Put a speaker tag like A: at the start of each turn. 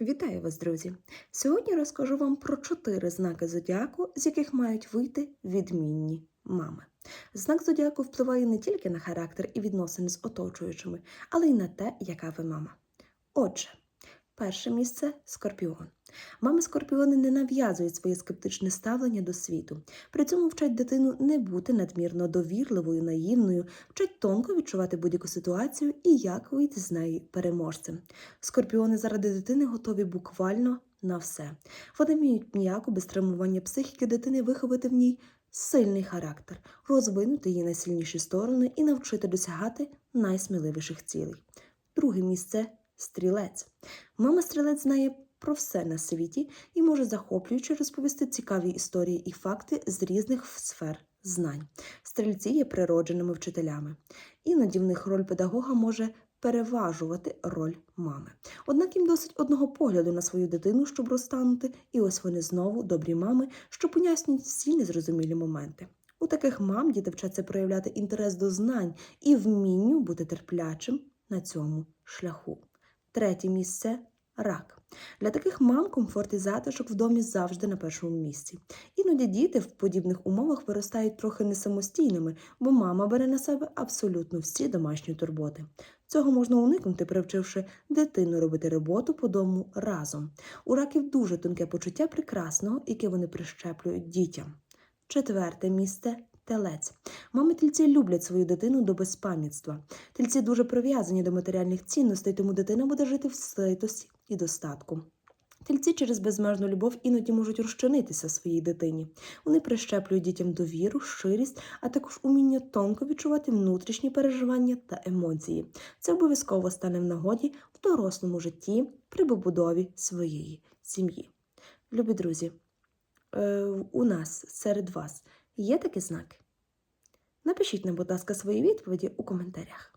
A: Вітаю вас, друзі! Сьогодні розкажу вам про чотири знаки зодіаку, з яких мають вийти відмінні мами. Знак зодіаку впливає не тільки на характер і відносини з оточуючими, але й на те, яка ви мама. Отже, перше місце скорпіон. Мами скорпіони не нав'язують своє скептичне ставлення до світу. При цьому вчать дитину не бути надмірно довірливою, наївною, вчать тонко відчувати будь-яку ситуацію і як вийти з неї переможцем. Скорпіони заради дитини готові буквально на все. Вони вміють м'яко, без травмування психіки дитини виховати в ній сильний характер, розвинути її найсильніші сторони і навчити досягати найсміливіших цілей. Друге місце стрілець. Мама стрілець знає про все на світі і може захоплююче розповісти цікаві історії і факти з різних сфер знань. Стрільці є природженими вчителями. Іноді в них роль педагога може переважувати роль мами. Однак їм досить одного погляду на свою дитину, щоб розтанути, і ось вони знову добрі мами, що пояснюють всі незрозумілі моменти. У таких мам діти вчаться проявляти інтерес до знань і вмінню бути терплячим на цьому шляху. Третє місце рак. Для таких мам комфорт і затишок в домі завжди на першому місці. Іноді діти в подібних умовах виростають трохи не самостійними, бо мама бере на себе абсолютно всі домашні турботи. Цього можна уникнути, привчивши дитину робити роботу по дому разом. У раків дуже тонке почуття прекрасного, яке вони прищеплюють дітям. Четверте місце телець. Мами тільці люблять свою дитину до безпам'ятства. Тільці дуже прив'язані до матеріальних цінностей, тому дитина буде жити в ситості і достатку. Тільці через безмежну любов іноді можуть розчинитися своїй дитині. Вони прищеплюють дітям довіру, щирість, а також уміння тонко відчувати внутрішні переживання та емоції. Це обов'язково стане в нагоді в дорослому житті при побудові своєї сім'ї. Любі друзі, е, у нас серед вас є такі знаки? Напишіть нам, будь ласка, свої відповіді у коментарях.